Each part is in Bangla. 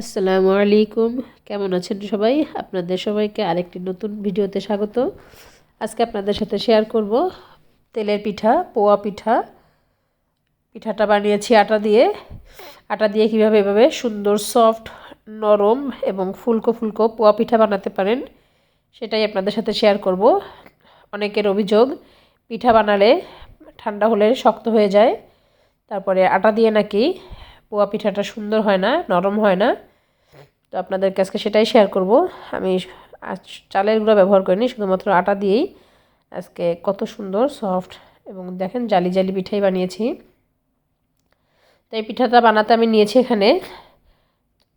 আসসালামু আলাইকুম। কেমন আছেন সবাই? আপনাদের সবাইকে আরেকটি নতুন ভিডিওতে স্বাগত। আজকে আপনাদের সাথে শেয়ার করব তেলের পিঠা, পোয়া পিঠা। পিঠাটা বানিয়েছি আটা দিয়ে। আটা দিয়ে কীভাবে এভাবে সুন্দর সফট নরম এবং ফুলকো ফুলকো পোয়া পিঠা বানাতে পারেন, সেটাই আপনাদের সাথে শেয়ার করব। অনেকের অভিযোগ, পিঠা বানালে ঠান্ডা হলে শক্ত হয়ে যায়। তারপরে আটা দিয়ে নাকি পোয়া পিঠাটা সুন্দর হয় না, নরম হয় না। তো আপনাদেরকে আজকে সেটাই শেয়ার করব। আমি চালের গুঁড়া ব্যবহার করিনি, শুধুমাত্র আটা দিয়েই। আজকে কত সুন্দর সফট এবং দেখেন জালি জালি পিঠাই বানিয়েছি। তো এই পিঠাটা বানাতে আমি নিয়েছি এখানে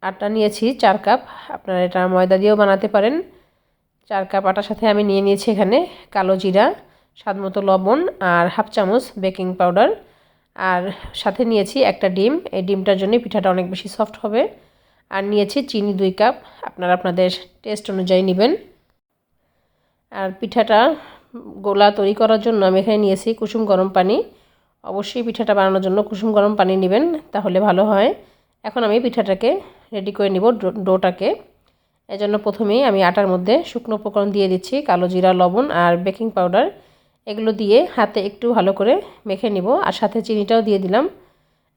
আটা নিয়েছি চার কাপ। আপনারা এটা ময়দা দিয়েও বানাতে পারেন। চার কাপ আটার সাথে আমি নিয়ে নিয়েছি এখানে কালো জিরা স্বাদ মতো লবণ আর হাফ চামচ বেকিং পাউডার। আর সাথে নিয়েছি একটা ডিম। এই ডিমটার জন্য পিঠাটা অনেক বেশি সফট হবে। আর নিয়েছি চিনি দুই কাপ। আপনারা আপনাদের টেস্ট অনুযায়ী নেবেন। আর পিঠাটা গোলা তৈরি করার জন্য আমি এখানে নিয়েছি কুসুম গরম পানি। অবশ্যই পিঠাটা বানানোর জন্য কুসুম গরম পানি নেবেন, তাহলে ভালো হয়। এখন আমি পিঠাটাকে রেডি করে নিব ডোটাকে। এজন্য প্রথমেই আমি আটার মধ্যে শুকনো উপকরণ দিয়ে দিচ্ছি, কালো জিরা, লবণ আর বেকিং পাউডার এগুলো দিয়ে হাতে একটু ভালো করে মেখে নিব। আর সাথে চিনিটাও দিয়ে দিলাম।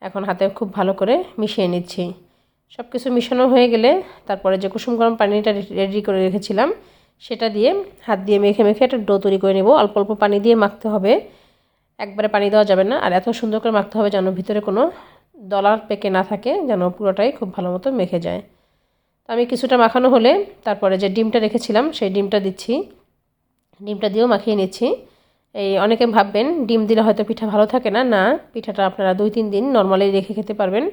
এখন হাতে খুব ভালো করে মিশিয়ে নিচ্ছি। সব কিছু মিশানো হয়ে গেলে তারপরে যে কুসুম গরম পানিটা রেডি করে রেখেছিলাম, সেটা দিয়ে হাত দিয়ে মেখে মেখে একটা ডো তৈরি করে নেব। অল্প অল্প পানি দিয়ে মাখতে হবে। একবারে পানি দেওয়া যাবে না। আর এত সুন্দর করে মাখতে হবে যেন ভিতরে কোনো দলার পেকে না থাকে, যেন পুরোটাই খুব ভালো মতো মেখে যায়। তো আমি কিছুটা মাখানো হলে তারপরে যে ডিমটা রেখেছিলাম, সেই ডিমটা দিচ্ছি। ডিমটা দিয়েও মাখিয়ে নিচ্ছি। এই অনেকে ভাববেন ডিম দিলে হয়তো পিঠা ভালো থাকে না। না, পিঠাটা আপনারা দুই, তিন দিন নর্মালি রেখে খেতে পারবেন।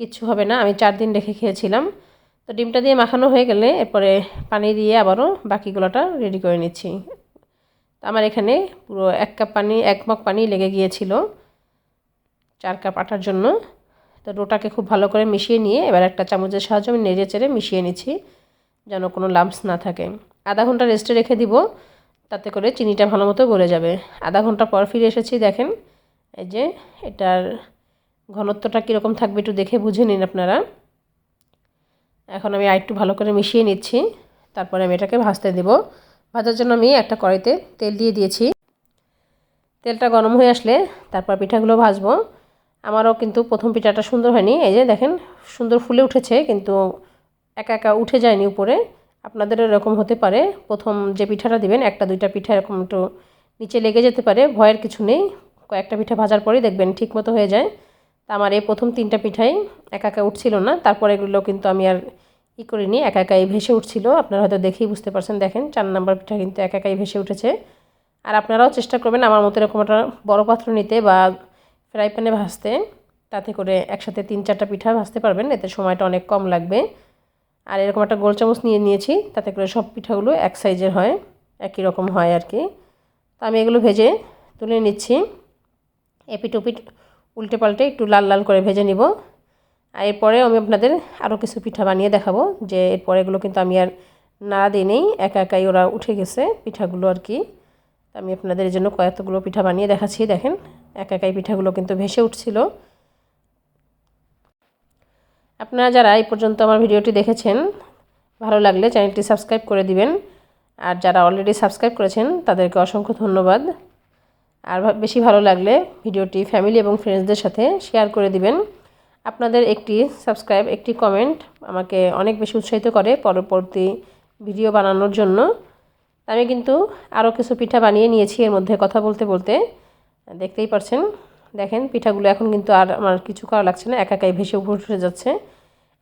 কিচ্ছু হবে না। আমি চার দিন রেখে খেয়েছিলাম। তো ডিমটা দিয়ে মাখানো হয়ে গেলে এরপরে পানি দিয়ে আবারও বাকিগুলোটা রেডি করে নিচ্ছি। আমার এখানে পুরো এক কাপ পানি, এক মগ পানি লেগে গিয়েছিল চার কাপ আটার জন্য। তো ডোটাকে খুব ভালো করে মিশিয়ে নিয়ে এবার একটা চামচের সাহায্যে আমি নেড়ে চেড়ে মিশিয়ে নিচ্ছি যেন কোনো লাম্পস না থাকে। আধা ঘণ্টা রেস্টে রেখে দিব। তাতে করে চিনিটা ভালো মতো গলে যাবে। আধা ঘণ্টা পর ফিরে এসেছি, দেখেন। এই যে, এটার ঘনত্বটা কীরকম থাকবে একটু দেখে বুঝে নিন আপনারা। এখন আমি আরেকটু ভালো করে মিশিয়ে নিচ্ছি। তারপরে আমি এটাকে ভাজতে দেব। ভাজার জন্য আমি একটা কড়াইতে তেল দিয়ে দিয়েছি। তেলটা গরম হয়ে আসলে তারপর পিঠাগুলো ভাজবো। আমারও কিন্তু প্রথম পিঠাটা সুন্দর হয়নি। এই যে, দেখেন, সুন্দর ফুলে উঠেছে, কিন্তু একা একা উঠে যায়নি উপরে। আপনাদের এরকম হতে পারে। প্রথম যে পিঠাটা দিবেন, একটা, দুইটা পিঠা এরকম একটু নিচে লেগে যেতে পারে, ভয়ের কিছু নেই। কয়েকটা পিঠা ভাজার পরেই দেখবেন ঠিক মতো হয়ে যায়। তা আমার এই প্রথম তিনটা পিঠাই একা একা উঠছিল না। তারপর এগুলো কিন্তু আমি আর ই করিনি, একা একাই ভেসে উঠছিল। আপনারা হয়তো দেখেই বুঝতে পারছেন, দেখেন চার নাম্বার পিঠা কিন্তু একা একাই ভেসে উঠেছে। আর আপনারাও চেষ্টা করবেন আমার মতো এরকম একটা বড়ো পাত্র নিতে বা ফ্রাই প্যানে ভাজতে। তাতে করে একসাথে তিন, চারটা পিঠা ভাজতে পারবেন, এতে সময়টা অনেক কম লাগবে। আর এরকম একটা গোল চামচ নিয়ে নিয়েছি, তাতে করে সব পিঠাগুলো এক সাইজের হয়, একই রকম হয় আর কি। তো আমি এগুলো ভেজে তুলে নিচ্ছি। এপিট ওপিট উল্টে পাল্টে একটু লাল লাল করে ভেজে নিব। আর এরপরে আমি আপনাদের আরও কিছু পিঠা বানিয়ে দেখাবো, যে এরপরে এগুলো কিন্তু আমি আর নাড়া দিই নেই, একা একাই ওরা উঠে গেছে পিঠাগুলো আর কি। আমি আপনাদের জন্য কয়েকগুলো পিঠা বানিয়ে দেখাচ্ছি, দেখেন, একা একাই পিঠাগুলো কিন্তু ভেসে উঠছিল। আপনারা যারা এই পর্যন্ত আমার ভিডিওটি দেখেছেন, ভালো লাগলে চ্যানেলটি সাবস্ক্রাইব করে দিবেন। আর যারা অলরেডি সাবস্ক্রাইব করেছেন, তাদেরকে অসংখ্য ধন্যবাদ। আর বেশি ভালো লাগলে ভিডিওটি ফ্যামিলি এবং ফ্রেন্ডসদের সাথে শেয়ার করে দিবেন। আপনাদের একটি সাবস্ক্রাইব একটি কমেন্ট আমাকে অনেক বেশি উৎসাহিত করে পরবর্তী ভিডিও বানানোর জন্য। আমি কিন্তু আরও কিছু পিঠা বানিয়ে নিয়েছি এর মধ্যে কথা বলতে বলতে। দেখতেই পারছেন, দেখেন পিঠাগুলো এখন কিন্তু আর আমার কিছু করা লাগছে না, একা একাই ভেসে উপরে উঠে যাচ্ছে।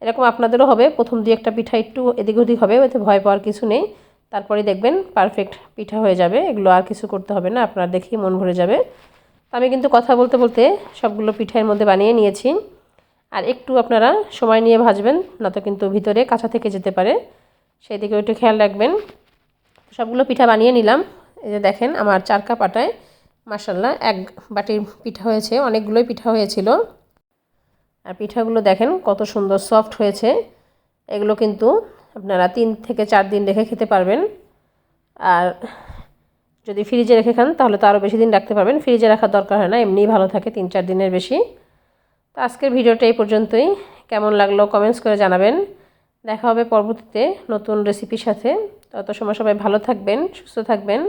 এরকম আপনাদেরও হবে। প্রথম দুই একটা পিঠা একটু এদিক ওদিক হবে ওতে ভয় পাওয়ার কিছু নেই। তারপরে দেখবেন পারফেক্ট পিঠা হয়ে যাবে। এগুলো আর কিছু করতে হবে না, আপনার দেখেই মন ভরে যাবে। আমি কিন্তু কথা বলতে বলতে সবগুলো পিঠার মধ্যে বানিয়ে নিয়েছি। আর একটু আপনারা সময় নিয়ে ভাজবেন না তো কিন্তু ভিতরে কাঁচা থেকে যেতে পারে। সেই দিকে একটু খেয়াল রাখবেন। সবগুলো পিঠা বানিয়ে নিলাম। এই যে দেখেন, আমার চার কাপ আটায় মাসাল্লাহ এক বাটির পিঠা হয়েছে, অনেকগুলোই পিঠা হয়েছিল। আর পিঠাগুলো দেখেন কত সুন্দর সফট হয়েছে। এগুলো কিন্তু আপনারা তিন থেকে চার দিন রেখে খেতে পারবেন। আর যদি ফ্রিজে রেখে খান, তাহলে তো আরও বেশি দিন রাখতে পারবেন। ফ্রিজে রাখার দরকার হয় না, এমনিই ভালো থাকে, তিন চার দিনের বেশি। তো আজকের ভিডিওটা এই পর্যন্তই। কেমন লাগল কমেন্টস করে জানাবেন। দেখা হবে পরবর্তীতে নতুন রেসিপির সাথে। তত সময় সবাই ভালো থাকবেন, সুস্থ থাকবেন।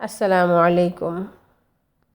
আসসালামু আলাইকুম।